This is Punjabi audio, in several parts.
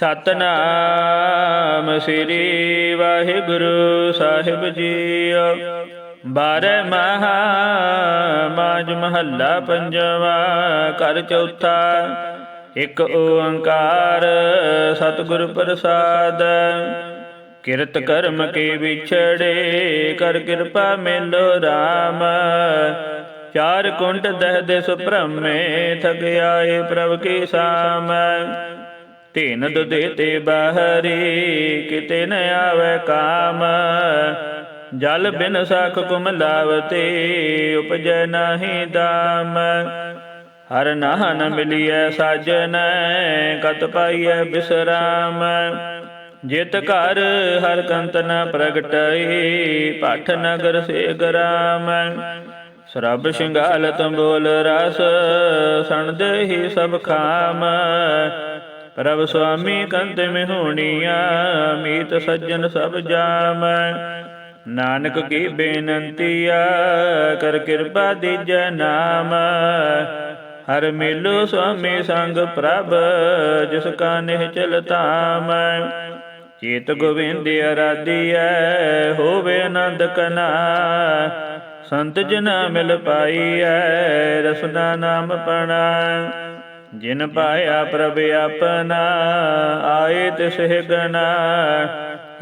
ਸਤਨਾਮ ਸ੍ਰੀ ਵਾਹਿਗੁਰੂ ਸਾਹਿਬ ਜੀਓ ਬਾਰ ਮਹਾ ਮਾਜ ਮਹੱਲਾ ਪੰਜਵਾ ਕਰ ਚੌਥਾ, ਇਕ ਓੰਕਾਰ ਸਤਿਗੁਰ ਪ੍ਰਸਾਦ। ਕਿਰਤ ਕਰਮ ਕੇ ਵਿਛੜੇ, ਕਰ ਕਿਰਪਾ ਮਿਲੋ RAM ਚਾਰ ਕੁੰਟ ਦਹਿ ਦੇ ਭ੍ਰਮੇ ਥਗ ਆਏ ਪ੍ਰਭ ਕੀ ਸਾਮ। ਤੀਨ ਦੁਦੇ ਤੇ ਬਾਹਰੀ, ਕਿਤੇ ਨ ਆਵੇ ਕਾਮ। ਜਲ ਬਿਨ ਸਖ ਕੁਮ ਲਾਵਤੇ, ਉਪਜੈ ਨਾਹੀ ਦਾਮ। ਹਰ ਨਾਹ ਮਿਲੀਐ ਸਾਜਨ, ਕਤ ਪਾਈਐ ਬਿਸਰਾਮ। ਜਿਤ ਘਰ ਹਰ ਕੰਤ ਪ੍ਰਗਟਈ ਪਾਠ ਨਗਰ ਸੇ ਗਰਾਮ। ਸਰਬ ਸ਼ਿੰਗਾਲ ਤੰਬੋਲ ਰਸ, ਸਣਦੇ ਹੀ ਸਭ ਖਾਮ। ਪ੍ਰਭ ਸੁਆਮੀ ਕੰਤ ਮਿਹੂਣੀਆਂ, ਮੀਤ ਸੱਜਣ ਸਭ ਜਾਮ। ਨਾਨਕ ਕੀ ਬੇਨੰਤੀਆ ਕਰ ਕਿਰਪਾ ਦੀਜੈ ਨਾਮ। ਹਰ ਮਿਲੋ ਸੁਆਮੀ ਸੰਗ ਪ੍ਰਭ, ਜਿਸ ਕਾ ਨਿਹ ਚਲ ਧਾਮ। ਚੇਤ ਗੋਬਿੰਦ ਅਰਾਧੀਐ ਹੋਵੇ ਆਨੰਦ ਕਨਾ। ਸੰਤ ਜਨਾ ਮਿਲ ਪਾਈਐ ਰਸਨਾ ਨਾਮ ਪਣਾ। ਜਿਨ ਪਾਇਆ ਪ੍ਰਭ ਆਪਣਾ, ਆਏ ਤਿਸ ਗਨਾ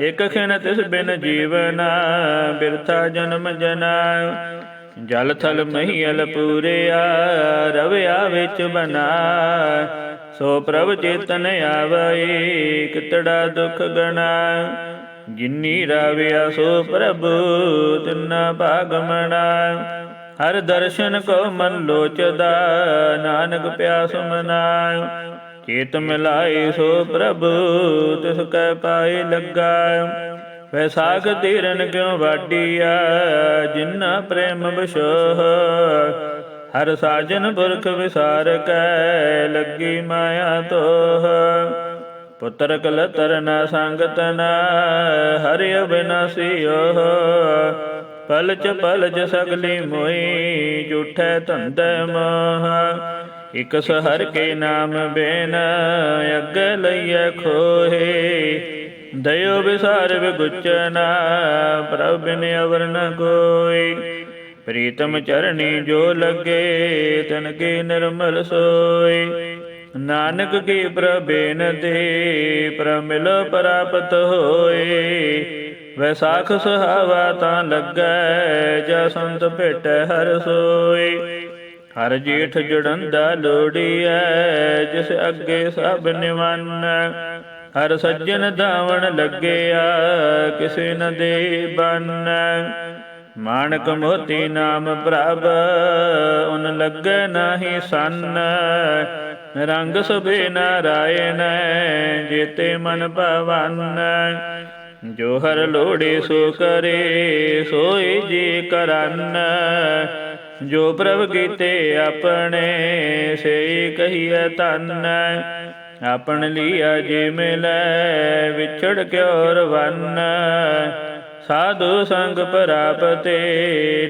ਇਕ ਖਿਨ ਤਿਸ ਬਿਨ ਜੀਵਨਾ, ਬਿਰਥਾ ਜਨਮ ਜਨਾ। ਜਲ ਥਲ ਮਹੀਲ ਪੂਰਿਆ, ਰਵਿਆ ਵਿੱਚ ਬਨਾ। ਸੋ ਪ੍ਰਭ ਚੇਤਨ ਆਵਈ, ਕਿਤੜਾ ਦੁਖ ਗਣਾ। ਜਿਨੀ ਰਾਵਿਆ ਸੋ ਪ੍ਰਭੂ ਤਿਨਾ ਭਾਗਮਣਾ ਹਰ ਦਰਸ਼ਨ ਕੋ ਮਨ ਲੋਚਦਾ, ਨਾਨਕ ਪਿਆਸ ਮਨਾਇ ਚੇਤ ਮਿਲਾਈ ਸੋ ਪ੍ਰਭੂ, ਤਿਸ ਕੈ ਪਾਏ ਲੱਗਾ ਵੈਸਾਖ ਤੀਰਨ ਕਿਉ ਵਾਡੀਆ ਜਿਨਾ ਪ੍ਰੇਮ ਬਿਸ਼ੋਹ ਹਰ ਸਾਜਨ ਪੁਰਖ ਵਿਸਾਰ ਕੈ ਲੱਗੀ ਮਾਇਆ ਤੋਹ। ਪੁੱਤਰ ਕਲਤਰ ਨ ਸੰਗਤ ਨ, ਹਰਿ ਅਬਿਨਾਸੀਓ ਪਲਚ ਪਲਚ ਸਗਲੀ ਮੋਈ, ਝੂਠੈ ਧੰਦੈ ਮੋਹ। ਇਕ ਸਹਰ ਕੇ ਨਾਮ ਬੇਨ, ਅੱਗ ਲਈਐ ਖੋਹੇ। ਦਇਓ ਵਿਸਾਰ ਵਿਗੁਚਨਾ, ਪ੍ਰਭ ਬਿਨ ਅਵਰ ਨ ਕੋਈ। ਪ੍ਰੀਤਮ ਚਰਣੀ ਜੋ ਲੱਗੇ ਤਨ ਕੇ ਨਿਰਮਲ ਸੋਈ ਨਾਨਕ ਕੀ ਪ੍ਰਬੇਨ ਦੇ ਪ੍ਰਮਿਲ ਪ੍ਰਾਪਤ ਹੋਏ। ਵੈਸਾਖ ਸੁਹਾਵਾ ਤਾਂ ਲੱਗੈ, ਜਾ ਸੰਤ ਭੇਟੈ ਹਰ ਸੋਈ। ਹਰ ਜੀਠ ਜੁੜੰਦਾ ਲੋੜੀਐ ਜਿਸ ਅੱਗੇ ਸਭ ਨਿਵੰਨ। ਹਰ ਸੱਜਣ ਦਾਵਣ ਲੱਗਿਆ, ਕਿਸੇ ਨ ਦੇ ਬੰਨ। ਮਾਨਕ ਮੋਤੀ ਨਾਮ ਪ੍ਰਭ, ਉਨ ਲੱਗੈ ਨਾਹੀ ਸੰਨ। ਰੰਗ ਸੁਭੇ ਨਾਰਾਇਣ, ਜੀਤੇ ਮਨ ਭਵਨ। ਜੋ ਹਰ ਲੋੜੇ ਸੋ ਕਰੇ ਸੋਈ ਜੀ ਕਰਨ। ਜੋ ਪ੍ਰਭ ਕੀਤੇ ਆਪਣੇ ਸੇ ਕਹੀਐ ਤਨ ਆਪਣ ਲੀਆ ਜੇ ਮਿਲੈ, ਵਿਛੜ ਕਿਉ ਰਵਨ ਸਾਧੂ ਸੰਗ ਪ੍ਰਾਪਤੇ,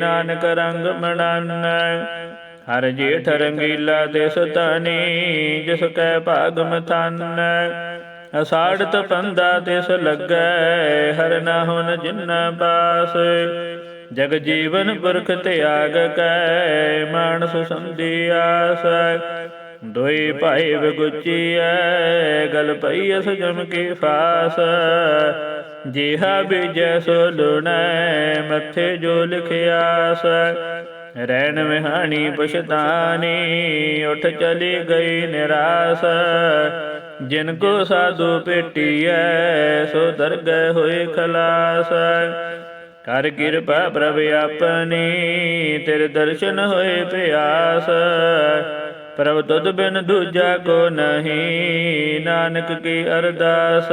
ਨਾਨਕ ਰੰਗ ਮਣਨ। ਹਰ ਜੇਠ ਰੰਗੀਲਾ ਦਿਸ ਤਨੀ ਜਿਸ ਕੈ ਭਾਗ ਮਥਨ ਅਸਾੜ ਤਪੰਦਾ ਤਿਸ ਲੱਗੈ, ਹਰ ਨਾ ਹੁਨ ਜਿਨ ਪਾਸ। ਜਗ ਜੀਵਨ ਪੁਰਖ ਤਿਆਗ ਕੈ, ਮਾਨਸ ਸੰਧੀ ਆਸ। ਦੋਈ ਭਾਈ ਵਿਗੁਚੀਐ, ਗਲ ਪਈ ਅਸ ਜਮ ਕੀ ਫਾਸ। ਜਿਹਾ ਬੀਜੈ ਸੋ ਲੁਣੈ, ਮੱਥੇ ਜੋ ਲਿਖਿਆਸ। ਰਹਿਣ ਵਿਹਾਣੀ ਪਛਤਾਨੀ, ਉਠ ਚਲੀ ਗਈ ਨਿਰਾਸ। ਜਿਨ ਕੋ ਸਾਧੂ ਭੇਟੀਐ, ਸੋ ਦਰਗਹਿ ਹੋਏ ਖਲਾਸ। ਕਰ ਕਿਰਪਾ ਪ੍ਰਭ ਆਪਣੀ, ਤੇਰੇ ਦਰਸ਼ਨ ਹੋਏ ਪਿਆਸ। ਪ੍ਰਭ ਤੁਧ ਬਿਨ ਦੂਜਾ ਕੋ ਨਹੀਂ, ਨਾਨਕ ਕੀ ਅਰਦਾਸ।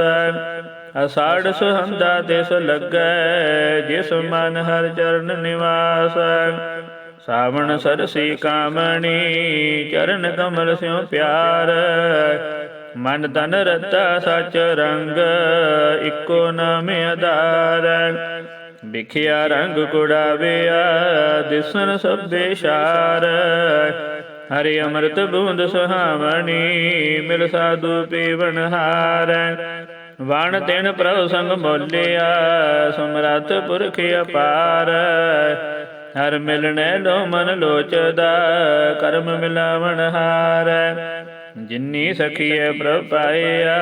ਅਸਾੜ ਸੁਹੰਦਾ ਤਿਸ ਲੱਗੈ, ਜਿਸ ਮਨ ਹਰ ਚਰਨ ਨਿਵਾਸ। ਸਾਵਣ ਸਰਸੀ ਕਾਮਣੀ, ਚਰਨ ਕਮਲ ਸਿਉ ਪਿਆਰ। ਮਨ ਤਨ ਰਤਾ ਸਚ ਰੰਗ, ਇਕੋ ਨਾਮ ਆਧਾਰ। ਵਿਖਿਆ ਰੰਗ ਕੁੜਾਵਿਆ, ਦਿਸਨ ਸਭੇ ਸ਼ਾਰ। ਹਰੀ ਅੰਮ੍ਰਿਤ ਬੂੰਦ ਸੁਹਾਵਣੀ, ਮਿਲ ਸਾਧੂ ਪੀਵਨ ਹਾਰੈ। ਵਣ ਤਿਨ ਪ੍ਰਭ ਸੰਗ ਬੋਲਿਆ ਸਮਰੱਥ ਪੁਰਖ ਅਪਾਰ। ਹਰ ਮਿਲਣੈ ਲੋ ਮਨ ਲੋਚਦਾ, ਕਰਮ ਮਿਲਾਵਣ ਹਾਰੈ। ਜਿਨੀ ਸਖੀਐ ਪ੍ਰਭ ਪਾਇਆ,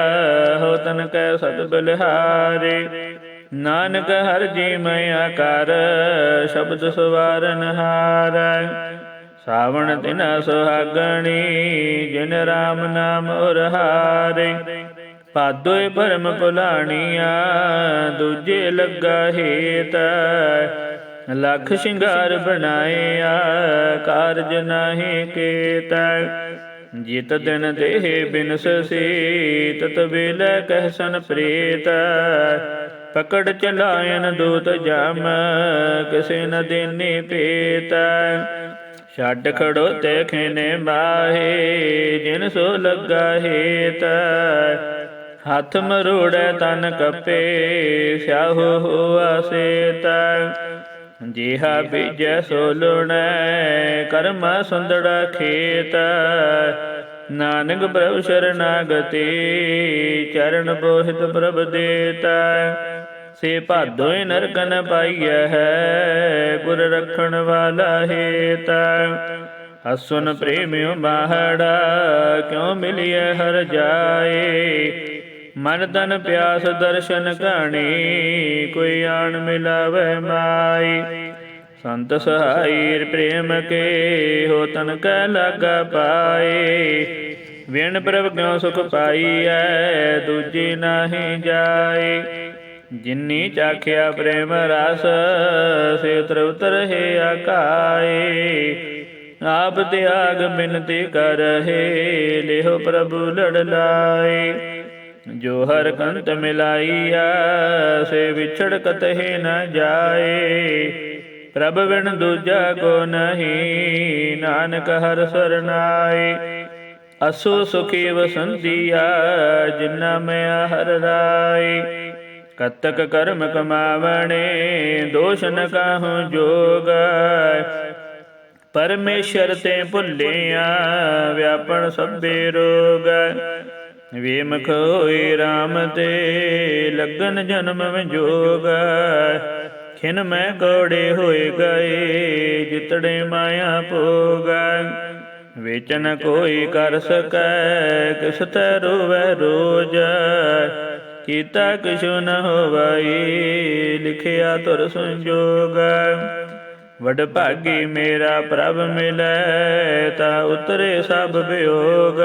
ਹੋ ਤਨ ਕੈ ਸਤ ਬਲਿਹਾਰੇ। ਨਾਨਕ ਹਰ ਜੀ ਮੈਂ ਆਕਾਰ ਸ਼ਬਦ ਸਵਾਰਨ ਹਾਰੈ। ਸਾਵਣ ਦਿਨਾ ਸੁਹਾਗਣੀ, ਜਿਨ ਰਾਮ ਨਾਮ ਉਰਹਾਰੇ ਪਾਦੋਏ ਭਰਮ ਭੁਲਾਣੀਆਂ, ਦੂਜੇ ਲੱਗਾ ਹੇਤ ਲੱਖ ਸ਼ਿੰਗਾਰ ਬਣਾਇਆ, ਕਾਰਜ ਨਾਹੀ ਕੀਤਾ। ਜਿਤ ਦਿਨ ਦੇਹ ਬਿਨਸ ਸੀ ਤਤ ਵੇਲੇ ਕਹਿਸਨ ਪ੍ਰੀਤ। ਪਕੜ ਚਲਾਇਨ ਦੂਤ ਜਮ, ਕਿਸੇ ਨ ਦੇਨੇ ਪੇਤ। ਛੱਡ ਖੜੋ ਤੇ ਖੇਨੇ ਬਾਹੇ ਜਿਨ ਸੋ ਲੱਗਾ ਹੇਤ। ਹੱਥ ਮਰੋੜੈ ਤਨ ਕੱਪੇ, ਸਿਆਹੋ ਹੋਆ ਸੇਤ। ਜਿਹਾ ਬੀਜੈ ਸੋ ਲੁਣੈ ਕਰਮਾ ਸੁੰਦੜਾ ਖੇਤ। ਨਾਨਕ ਪ੍ਰਭ ਸ਼ਰਨਾਗਤੀ ਚਰਨ ਬੋਹਿਤ ਪ੍ਰਭ ਦੇਤਾ। ਸੇ ਭਾਦੋਇ ਨਰਕਨ ਪਾਈਐ ਹੈ, ਗੁਰ ਰਖਣ ਵਾਲਾ ਹੇਤਾ। ਹਸੁਨ ਪ੍ਰੇਮਿਓ ਬਾਹੜਾ ਕਿਉ ਮਿਲਿਐ ਹਰ ਜਾਏ? ਮਨ ਤਨ ਪਿਆਸ ਦਰਸ਼ਨ ਕਹਾਣੀ ਕੋਈ ਆਣ ਮਿਲਾਵੇ ਮਾਈ। ਸੰਤ ਸਹਾਈ ਪ੍ਰੇਮ ਕੇ ਹੋ ਤਨ ਕੈ ਲਗ ਪਾਏ ਵਿਣ ਪ੍ਰਭ ਕਿਉ ਸੁਖ ਪਾਈਐ, ਦੂਜੀ ਨਾਹੀ ਜਾਏ ਜਿਨੀ ਚਾਖਿਆ ਪ੍ਰੇਮ ਰਸ, ਸੇ ਤ੍ਰਿਪਤ ਰਹੇ ਆਕਾਏ ਆਪ ਤਿਆਗ ਬਿਨਤੀ ਕਰਹਿ, ਲਿਹੋ ਪ੍ਰਭੂ ਲੜ ਲਾਏ ਜੋ ਹਰ ਕੰਤ ਮਿਲਾਈਆ, ਸੇ ਵਿਛੜ ਕਤਹਿ ਨ ਜਾਏ। ਪ੍ਰਭ ਬਿਨ ਦੂਜਾ ਕੋ ਨਹੀਂ, ਨਾਨਕ ਹਰ ਸਰਨਾਏ ਅਸੋ ਸੁਖੀ ਵਸੰਦੀਆ ਜਿਨਾ ਮੈਂ ਹਰ ਰਾਏ। ਕਤਕ ਕਰਮ ਕਮਾਵਣੇ, ਦੋਸ਼ ਨ ਕਾਹੂ ਜੋਗ। ਪਰਮੇਸ਼ਰ ਤੇ ਭੁੱਲਿਆ, ਵਿਆਪਣ ਸਭੇ ਰੋਗ। ਵੇਮਖ ਹੋਏ RAM ਤੇ ਲੱਗਨ ਜਨਮ ਵਿਜੋਗ ਖਿਨ ਮੈਂ ਕੋੜੇ ਹੋਏ ਗਏ, ਜਿਤੜੇ ਮਾਇਆ ਭੋਗ ਵੇਚਨ ਕੋਈ ਕਰ ਸਕੈ ਕਿਸ ਤੈ ਰੋਵੈ ਰੋਜ ਕੀਤਾ ਕਿਛੁ ਨ ਹੋਵਈ, ਲਿਖਿਆ ਤੁਰ ਸੰਜੋਗ ਵਡ ਭਾਗੀ ਮੇਰਾ ਪ੍ਰਭ ਮਿਲੈ, ਤਾ ਉਤਰੇ ਸਭ ਵਿਯੋਗ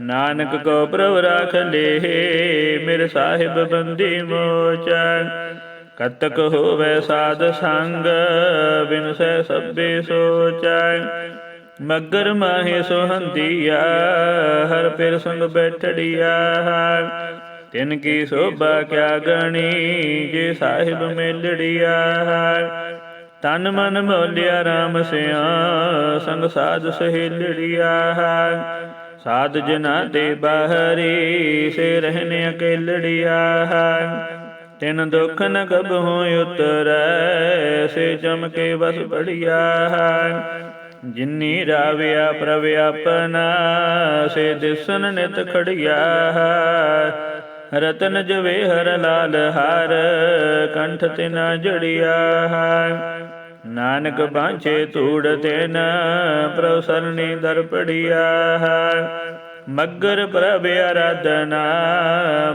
ਨਾਨਕ ਕੋ ਪ੍ਰਭ ਰਾਖ ਲੇ, ਮੇਰੇ ਸਾਹਿਬ ਬੰਦੀ ਮੋਚਾ ਕਤਕ ਹੋਵੇ ਸਾਧ ਸੰਗ ਬਿਨਸੈ ਸਭੇ ਸੋਚੈ ਮਗਰ ਮਾਹੇ ਸੁਹੰਦੀਆ ਹਰ ਪਿਰ ਸੰਗ ਬੈਠੜੀਆ ਤਿਨ ਕੀ ਸੋਭਾ ਕਿਆ ਗਣੀ, ਜੇ ਸਾਹਿਬ ਮੇਲੜੀਆ ਤਨ ਮਨ ਮੋਲਿਆ RAM ਸਿਆ, ਸੰਗ ਸਾਧ ਸਹੇਲੜੀਆ ਸਾਧ ਜਿਨਾ ਤੇ ਬਾਹਰੀ ਸੇ ਰਹਿਨੇ ਅਕੇਲੜੀਆ ਤਿਨ ਦੁਖ ਨ ਕਬ ਹੋ ਉਤਰੈ, ਸੇ ਚਮਕੇ ਬਸ ਬੜੀਆ ਜਿਨੀ ਰਾਵਿਆ ਪ੍ਰਭ ਆਪਨਾ, ਸੇ ਦਿਸਨ ਨਿਤ ਖੜਿਆ ਰਤਨ ਜਵੇ ਹਰ ਲਾਲ ਹਾਰ, ਕੰਠ ਤਿਨਾ ਜੜਿਆ ਨਾਨਕ ਬਾਂਝੇ ਧੂੜ ਤੈਨ ਪ੍ਰਭ ਸਰਣੀ ਦਰ ਪੜਿਆ ਮਗਰ ਪ੍ਰਭ ਆਰਾਧਨਾ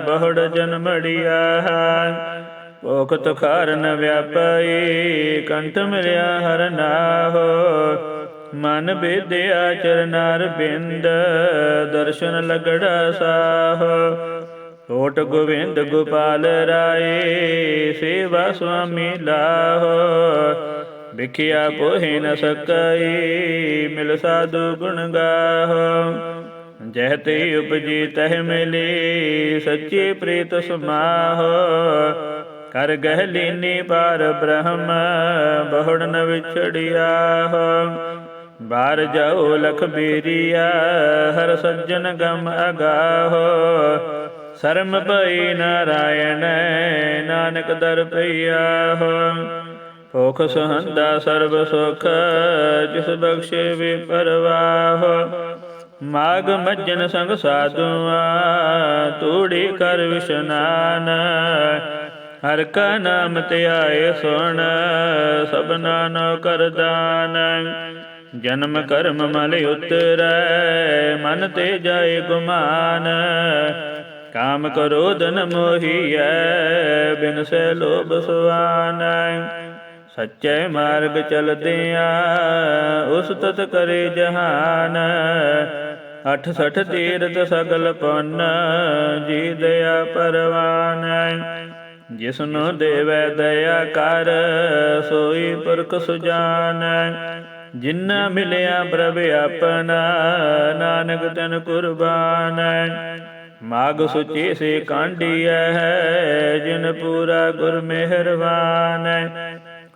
ਬਹੁੜ ਜਨਮੜਿਆ ਭੋਖਤ ਖਾਰਨ ਵਿਆਪਈ ਕੰਠ ਮਿਲਿਆ ਹਰ ਨਾਹੋ। ਮਨ ਬੇਦਿਆ ਚਰਨਾਰ ਬਿੰਦ ਦਰਸ਼ਨ ਲਗੜਾ ਸਾਹੋ। ਕੋਟ ਗੋਵਿੰਦ ਗੋਪਾਲ ਰਾਏ ਸੇਵਾ ਸੁਆਮੀ ਲਾਹੋ। ਵਿਖਿਆ ਕੋਹਿ ਨ ਸਕਈ, ਮਿਲ ਸਾਧੂ ਗੁਣ ਗਾਹ। ਜਹ ਤੇ ਉਪਜੀ ਤਹ ਮਿਲੀ, ਸੱਚੇ ਪ੍ਰੀਤ ਸਮਾਹੋ। ਕਰ ਗਹਿ ਲੀਨੀ ਪਾਰ ਬ੍ਰਹਮ, ਬਹੁੜ ਨ ਵਿਛੜਿਆ ਹੋ ਬਾਰ ਜਾਓ ਲਖ ਬੇਰੀਆ, ਹਰ ਸੱਜਣ ਗਮ ਅਗਾਹੋ। ਸਰਮ ਭਈ ਨਾਰਾਇਣ, ਨਾਨਕ ਦਰ ਪਈਆ ਹੋ ਔਖ ਸਹੰਦਾ ਸਰਬ ਸੁਖ, ਜਿਸ ਬਖਸ਼ੇ ਵੇ ਪਰਵਾਹ। ਮਾਗ ਮੱਜਨ ਸੰਗ ਸਾਧੂਆ, ਤੂੜੀ ਕਰ ਵਿਸ਼ਨਾਨ। ਹਰ ਕਾ ਨਾਮ ਧਿਆਏ ਸੁਣ, ਸਭਨਾ ਨੋ ਕਰਦਾਨ ਜਨਮ ਕਰਮ ਮਲ ਉਤਰੈ, ਮਨ ਤੇ ਜਾਏ ਗੁਮਾਨ। ਕਾਮ ਕ੍ਰੋਧਨ ਮੋਹੀਐ, ਬਿਨ ਸੇ ਲੋਭ ਸੁਆਨ। ਸੱਚੇ ਮਾਰਗ ਚਲਦਿਆਂ ਉਸ ਤਤ ਕਰੇ ਜਹਾਨ। ਅਠ ਸਠ ਤੀਰਥ ਸਗਲ ਪੁੰਨ ਜੀ ਦਇਆ ਪਰਵਾਨ ਜਿਸਨੂੰ ਦੇਵੈ ਦਇਆ ਕਰ, ਸੋਈ ਪੁਰਖ ਸੁਜਾਨ। ਜਿਨ੍ਹਾਂ ਮਿਲਿਆ ਪ੍ਰਭ ਆਪਣਾ ਨਾਨਕ ਤਨ ਕੁਰਬਾਨ। ਮਾਗ ਸੁਚੀ ਸੇ ਕਾਂਡੀਐ ਹੈ ਜਿਨ ਪੂਰਾ ਗੁਰ ਮਿਹਰਬਾਨ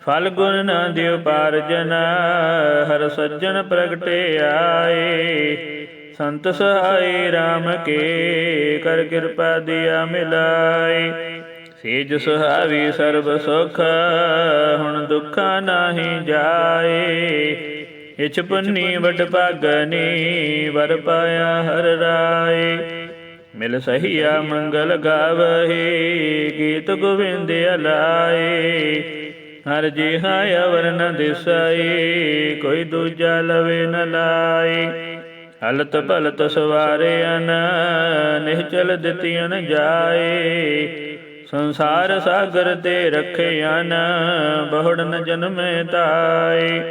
ਫਲ ਗੁਣ ਨਾ ਦਿਉ ਪਾਰਜਨ, ਹਰ ਸੱਜਣ ਪ੍ਰਗਟੇ ਆਏ। ਸੰਤ ਸਹਾਈ RAM ਕੇ, ਕਰ ਕਿਰਪਾ ਦਿਆ ਮਿਲਾਈ ਸੇਜ ਸੁਹਾਵੀ ਸਰਬ ਸੁਖ, ਹੁਣ ਦੁੱਖਾਂ ਨਾਹੀ ਜਾਏ। ਇਛ ਪੁੰਨੀ ਵਡ ਭਾਗਨੀ, ਵਰ ਪਾਇਆ ਹਰ ਰਾਏ। ਮਿਲ ਸਹੀਆ ਮੰਗਲ ਗਾਵਹੀ, ਗੀਤ ਗੋਵਿੰਦ ਅਲਾਏ। ਹਰ ਜਿਹਾ ਅਵਰ ਨ ਦਿਸਾਈ, ਕੋਈ ਦੂਜਾ ਲਵੇ ਨ ਲਾਈ। ਹਲਤ ਭਲਤ ਸਵਾਰਿਆਨ ਨਿਹਚਲ ਦਿੱਤੀਆਂ ਜਾਏ ਸੰਸਾਰ ਸਾਗਰ ਤੇ ਰਖਿਆਨ ਬਹੁੜਨ ਜਨਮੇ ਤਾਏ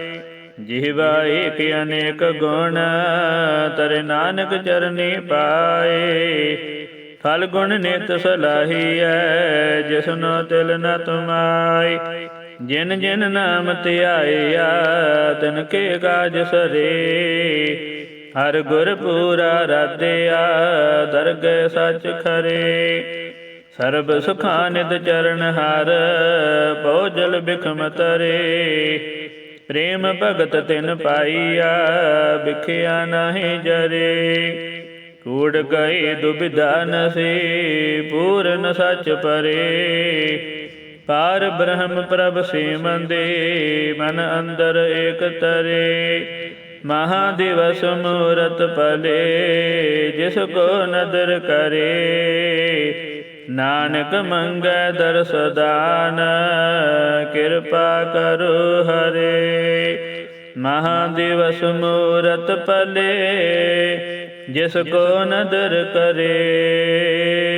ਜਿਹਵਾ ਏਕ ਅਨੇਕ ਗੁਣ, ਤਰੇ ਨਾਨਕ ਚਰਨੀ ਪਾਏ ਫਲ ਗੁਣ ਨਿਤ ਸਲਾਹੀਐ ਜਿਸਨੋ ਤਿਲ ਨ ਤੁਮਾਈ। ਜਿਨ ਜਿਨ ਨਾਮ ਧਿਆਇਆ ਤਿਨ ਕੇ ਕਾਜ ਸਰੇ। ਹਰ ਗੁਰ ਪੂਰਾ ਰਾਧਿਆ ਦਰਗਹਿ ਸੱਚ ਖਰੇ। ਸਰਬ ਸੁਖਾਂ ਨਿਤ ਚਰਨ ਹਰ ਪਉਜਲ ਬਿਖਮ ਤਰੇ। ਪ੍ਰੇਮ ਭਗਤ ਤਿਨ ਪਾਈਆ ਵਿਖਿਆ ਨਾਹੀ ਜਰੇ। ਕੂੜ ਗਏ ਦੁਬਿਧਾ ਨਸੇ, ਪੂਰਨ ਸੱਚ ਪਰੇ। ਪਾਰ ਬ੍ਰਹਮ ਪ੍ਰਭ ਸੇਮੰਦੇ ਮਨ ਅੰਦਰ ਏਕ ਤਰੇ। ਮਹਾ ਦਿਵਸ ਮੂਰਤ ਪਲੇ ਜਿਸ ਕੋ ਨਦਰ ਕਰੇ। ਨਾਨਕ ਮੰਗੈ ਦਰਸ ਦਾਨ, ਕਿਰਪਾ ਕਰੋ ਹਰੇ। ਮਹਾ ਦਿਵਸ ਮੂਰਤ ਪਲੇ ਜਿਸ ਕੋ ਨਦਰ ਕਰੇ।